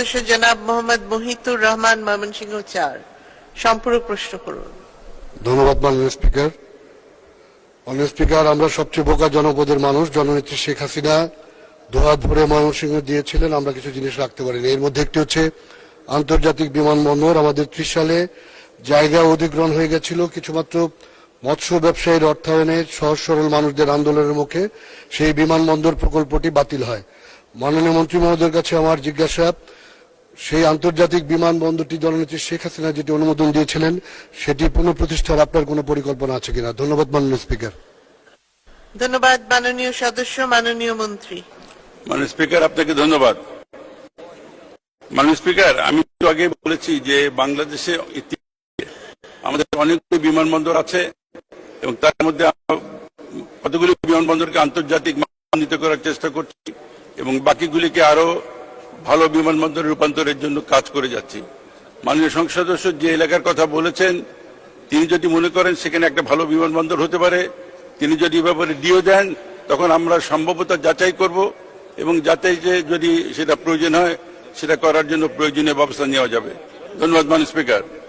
সদস্য জনাব মোহাম্মদ মুহিতুর রহমান ময়মনসিংহ চার। সম্পূরক প্রশ্ন করুন। ধন্যবাদ, মাননীয় স্পিকার। মাননীয় স্পিকার, আমরা সবচেয়ে বোকা জনপদের মানুষ, জননেত্রী শেখ হাসিনা। দোহাত ভরে ময়মনসিংহ দিয়েছিলেন, আমরা কিছু জিনিস রাখতে পারিনি। এর মধ্যে একটি হচ্ছে আন্তর্জাতিক বিমানবন্দর। আমাদের ত্রিশ সালে জায়গা অধিগ্রহণ হয়ে গেছিল কিছুমাত্র মৎস্য ব্যবসায়ীর অর্থায়নে সহজ সরল মানুষদের আন্দোলনের মুখে। সেই বিমানবন্দর প্রকল্পটি বাতিল হয়। মাননীয় মন্ত্রী মহোদয়ের কাছে আমার জিজ্ঞাসা সেই আন্তর্জাতিক বিমানবন্দরটি জননেত্রী শেখ হাসিনা যেটি অনুমোদন দিয়েছিলেন সেটি পুনঃপ্রতিষ্ঠার আপনার কোনো পরিকল্পনা আছে কিনা? ধন্যবাদ মাননীয় স্পিকার। ধন্যবাদ মাননীয় সদস্য মাননীয় মন্ত্রী। মাননীয় স্পিকার আপনাকে ধন্যবাদ। মাননীয় স্পিকার আমি একটু আগে বলেছি যে বাংলাদেশে আমাদের অনেকগুলি বিমানবন্দর আছে এবং তার মধ্যে আমরা কতগুলি বিমানবন্দরকে আন্তর্জাতিক মান্যিত করার চেষ্টা করছি এবং বাকিগুলিকে আরও ভালো বিমানবন্দরে রূপান্তরের জন্য কাজ করে যাচ্ছি। মাননীয় সংসদ সদস্য যে এলাকার কথা বলেছেন, তিনি যদি মনে করেন সেখানে একটা ভালো বিমানবন্দর হতে পারে, তিনি যদি এ ব্যাপারে ডিও দেন, তখন আমরা সম্ভবত যাচাই করব এবং যাচাই যে যদি সেটা প্রয়োজন হয়, সেটা করার জন্য প্রয়োজনীয় ব্যবস্থা নেওয়া যাবে। ধন্যবাদ মান স্পিকার।